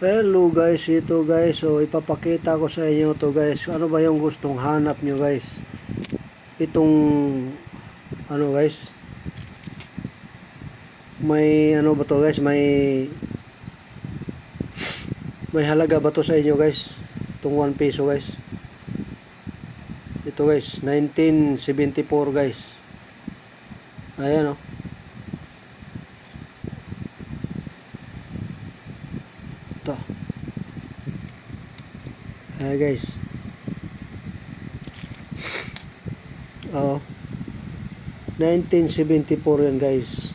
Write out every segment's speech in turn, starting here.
Hello guys, ito guys. So ipapakita ko sa inyo to guys. Ano ba yung gustong hanap nyo guys? Itong ano guys? May ano ba to guys? May may halaga ba to sa inyo guys? Itong 1 peso guys. Ito guys, 1974 guys. Ayan oh. Ito. Ayan guys. Oo. 1974 yan guys.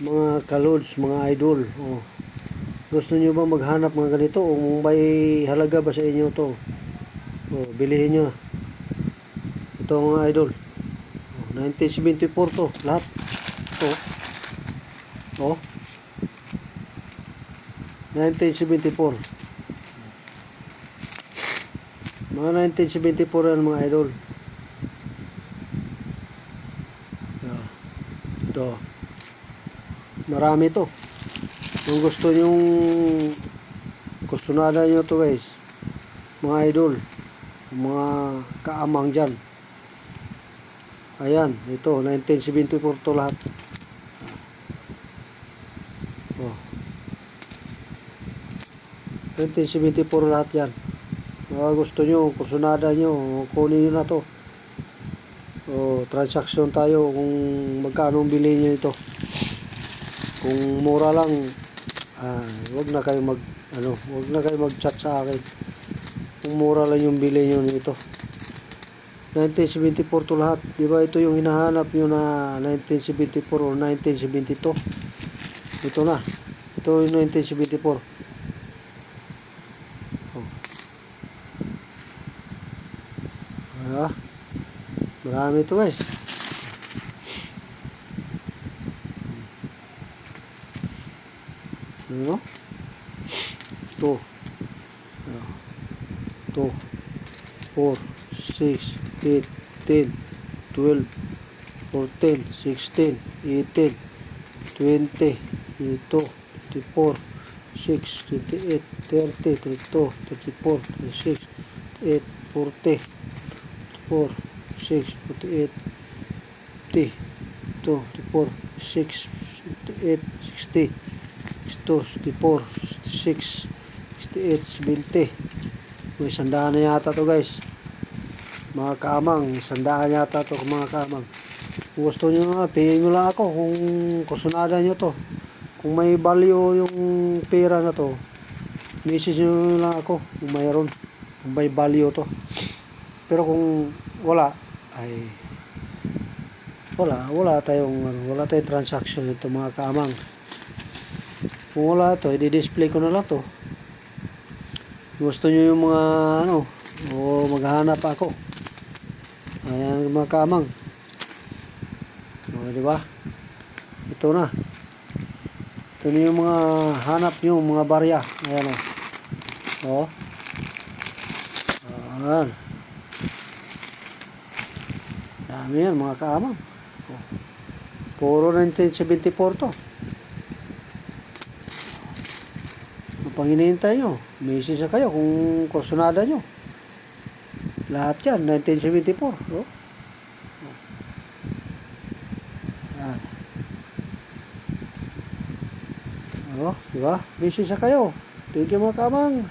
Mga kalods, mga idol. Oh. Gusto nyo ba maghanap mga ganito o may halaga ba sa inyo to? Oh, bilihin nyo. Ito mga idol. Oh, 1974 to. Lahat. Ito. Oh. 1974. Mga 1974 yan mga idol. Yeah. Ito. Marami to. Kung gusto nyong kustunada nyo to guys. Mga idol. Mga kaamang dyan. Ayan. Ito. 1974 to lahat. Oh. 1974 lahat yan. Mga gusto nyo, kursunada nyo, kunin nyo na to. O, transaction tayo kung magkano bili nyo ito. Kung mura lang, ah, wag na kayo mag, ano, wag na kayo mag-chat sa akin. Kung mura lang yung bili nyo nito. 1974 to lahat. Di ba ito yung hinahanap nyo na 1974 or 1972? Ito na. Ito yung 1974. Ah, marami ito guys. Ano? Ito. Ito. 4, 6, 8, 10, 12, 14, 16, 18, 20, ito, 24, 6, 28, 30, 32, 34, 36, 8, 40, 4, 6, 48, 50, 2, 4, 6, 8, 60, 62, 64, 66, 68, 70. May sandaan na yata to guys. Mga kaamang, sandaan yata to mga kaamang. Gusto nyo nga, pingin nyo lang ako kung kusunada nyo to. Kung may value yung pera na to, message nyo lang ako kung mayroon. Kung may value to. Pero kung wala, ay wala, wala tayong ano, wala tayong transaction ito mga kaamang. Kung wala to, i-display ko na lang to. Gusto nyo yung mga ano, o maghahanap ako. Ayan mga kaamang. O, di ba? Ito na. Ito na yung mga hanap nyo, mga barya. Ayan o. O. Ayan. Dami yan mga kaamang. O. Puro 1974 to. Ang pang hinihintay nyo, message na kayo kung kursunada nyo. Lahat yan, 1974. Oh. Yan. Oh, di ba? Message na kayo. Thank you mga kamang.